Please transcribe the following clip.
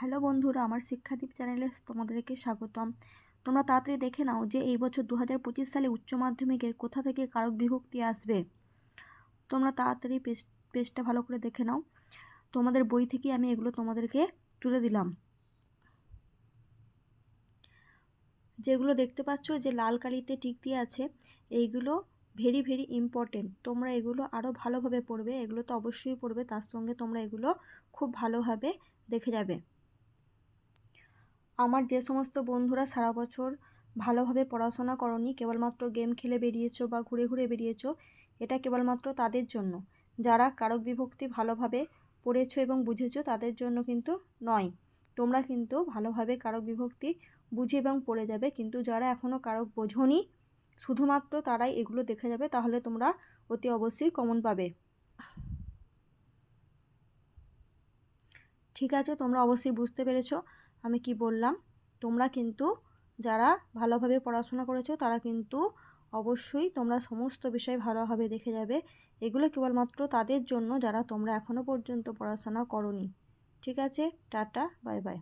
Hello বন্ধুরা, আমার শিক্ষাদীপ চ্যানেলে তোমাদেরকে স্বাগতম। তোমরা তাড়াতাড়ি দেখে নাও যে এই বছর দু হাজার পঁচিশ সালে উচ্চ মাধ্যমিকের কোথা থেকে কারক বিভক্তি আসবে। তোমরা তাড়াতাড়ি পেজ পেজটা ভালো করে দেখে নাও। তোমাদের বই থেকে আমি এগুলো তোমাদেরকে তুলে দিলাম। যেগুলো দেখতে পাচ্ছ যে লাল কালিতে টিক দিয়ে আছে, এইগুলো ভেরি ভেরি ইম্পর্টেন্ট তোমরা এগুলো আরও ভালোভাবে পড়বে, এগুলো তো অবশ্যই পড়বে, তার সঙ্গে তোমরা এগুলো খুব ভালোভাবে দেখে যাবে। আমার যে সমস্ত বন্ধুরা সারা বছর ভালোভাবে পড়াশোনা করনি, কেবলমাত্র গেম খেলে বেরিয়েছো বা ঘুরে ঘুরে বেরিয়েছো, এটা কেবলমাত্র তাদের জন্য। যারা কারক বিভক্তি ভালোভাবে পড়েছো এবং বুঝেছ, তাদের জন্য কিন্তু নয়। তোমরা কিন্তু ভালোভাবে কারক বিভক্তি বুঝে এবং পড়ে যাবে, কিন্তু যারা এখনও কারক বোঝনি, শুধুমাত্র তারাই এগুলো দেখে যাবে, তাহলে তোমরা অতি অবশ্যই কমন পাবে। ঠিক আছে, তোমরা অবশ্যই বুঝতে পেরেছ আমি কি বললাম। তোমরা কিন্তু যারা ভালোভাবে পড়াশোনা করেছ, তারা কিন্তু অবশ্যই তোমরা সমস্ত বিষয় ভালোভাবে দেখে যাবে। এগুলো কেবলমাত্র তাদের জন্য যারা তোমরা এখনও পর্যন্ত পড়াশোনা করনি। ঠিক আছে, টাটা, বাই বাই।